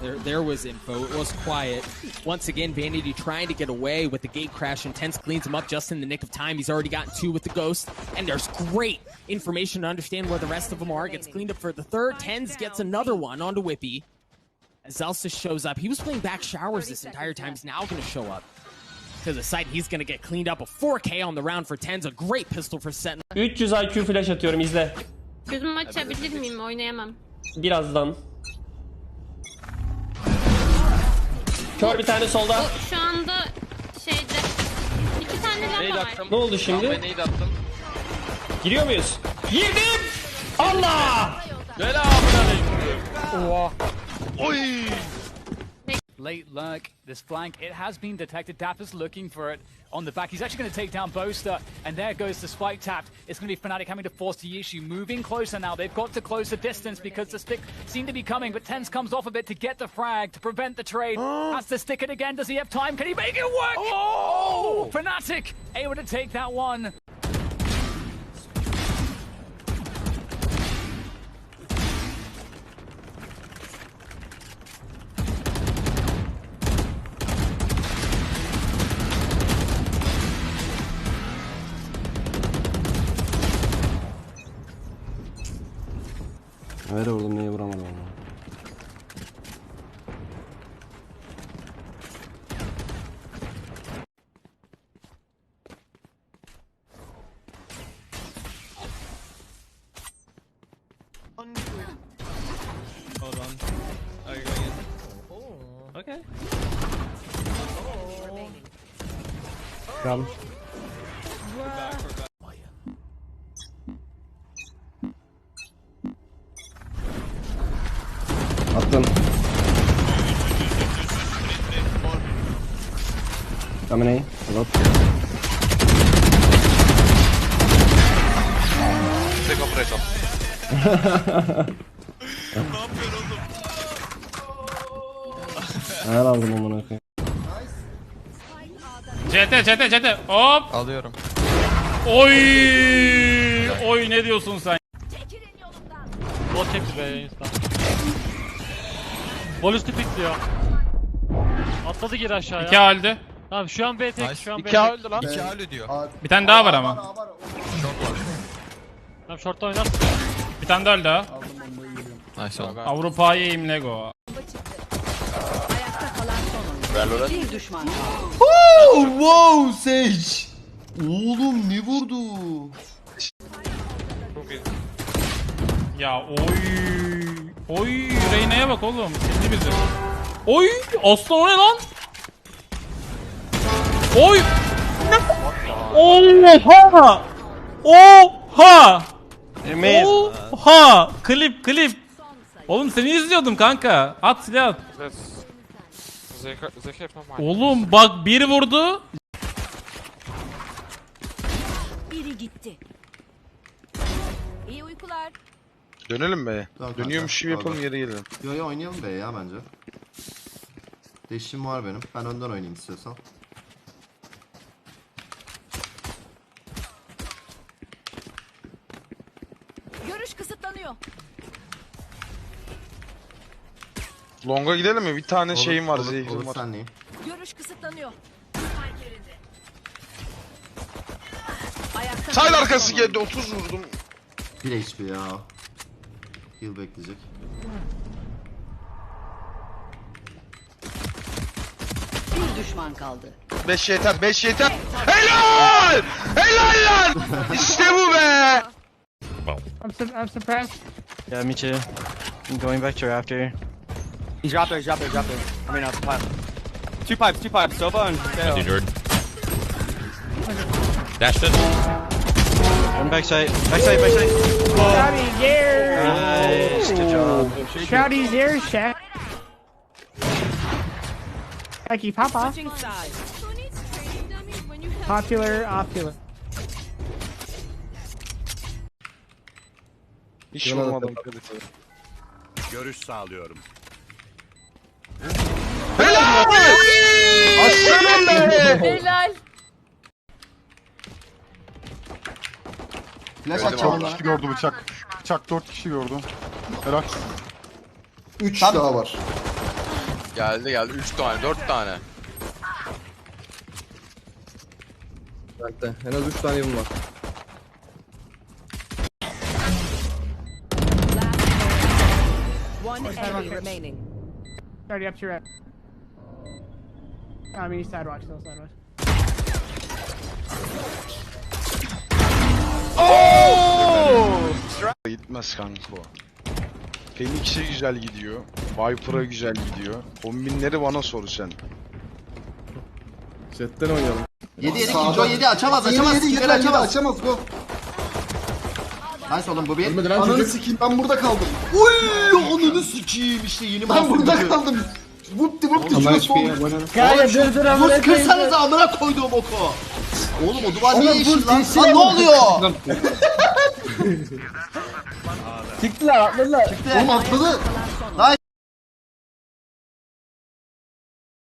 There, there was info. It was quiet. Once again, Vanity trying to get away with the gate crash. Intense cleans him up just in the nick of time. He's already gotten two with the ghost. And there's great information to understand where the rest of them are. Gets cleaned up for the third. Tens gets another one onto Whippy. As Zelsis shows up, he was playing back showers this entire time. He's now going to show up to the site. He's going to get cleaned up. A 4K on the round for Tens. A great pistol for Sentinel. 300 IQ flash atıyorum izle. Gözümü açabilir miyim? Oynayamam. Birazdan. Kör bir tane solda. O şu anda şeyde iki tane lamba var. Ne oldu şimdi? Ben nade attım. Giriyor muyuz? Girdim! Allah! Oy! Late lurk, this flank, it has been detected. Dapper's looking for it on the back. He's actually going to take down Boaster, and there goes the spike tapped. It's going to be Fnatic having to force the issue. Moving closer now. They've got to close the distance because the stick seemed to be coming, but Tens comes off a bit to get the frag, to prevent the trade. Has to stick it again. Does he have time? Can he make it work? Oh! oh! Fnatic able to take that one. Ver vurdum niye vuramadım onu. Hold on. Are you going in? Okay. Kal. We're Coming A. Reload. Tek operator. Ayar aldım amına koyayım. CT CT CT hop Alıyorum. oy oy ne diyorsun sen Bot çekti be insan. Bol üstü pikliyor. Atladı geri aşağıya. İki halde Tamam şu an B tek, şu an B tek. İki öldü lan. İki öldü diyor. bir tane daha var ama. Tamam short'ta oynarsın. bir tane daha öldü ha. Nice oldu. Avrupa'ya im Lego. Oh, wow Sage. Oğlum ne vurdu? ya oy. Oy Reyna'ya bak oğlum. Sildi bizi oy aslan o ne lan oy oha oha oha klip klip oğlum seni izliyordum kanka at silah at Oğlum bak bir vurdu. Biri gitti. İyi uykular. Dönelim be. Tamam, Dönüyormuş gibi yapalım geri gelelim. Yo yo oynayalım be ya bence. Deşim var benim. Ben önden oynayayım istiyorsan. Longa gidelim mi? Bir tane Olur, şeyim var, olur, zehrim olur, var. senleyim. Görüş kısıtlanıyor. Side arkası geldi 30 vurdum. 1 HP ya. Heal bekleyecek. Bir düşman kaldı. 5 yeter 5 yeter. Helal! Helal lan! İşte bu be! Yeah, me too. I'm going back to after. He's drop there, he's drop there, drop there. I mean, uh, pipe. Two pipes, two pipes, Sova and Teo. Dashed it. One backside. Backside, backside. Shouty, yeah! Nice. Good job. Shouty's here, Shaq. Lucky Papa. Switching sides. Popular, popular. Hiç vurmadım. Görüş sağlıyorum. Helal! Aslanım be! Helal. Flash Öyle atacağım mi? ona. kişi gördü bıçak. Bıçak 4 kişi gördü. Helal. 3 daha var. Geldi geldi 3 tane 4 tane. Bende. En az 3 tane yılım var. One enemy remaining. Already up to your I mean, he's sidewalk, still sidewalk. Gitmez kanka o. Phoenix'e güzel gidiyor. Viper'a güzel gidiyor. Kombinleri bana sor sen. Jetten oynayalım. 7 7 ikinci o 7 açamaz açamaz. Skilleri açamaz. açamaz go. Nice oğlum bu bir. Ananı sikeyim ben burada kaldım. Uy ananı sikeyim işte yeni Ben burada kaldım. Vupti vupti şurası olmuş. Gel dur dur Vur kırsanıza amına koyduğum oku. Oğlum o duvar niye yeşil lan? Lan ne oluyor? Çıktılar atladılar. Oğlum atladı.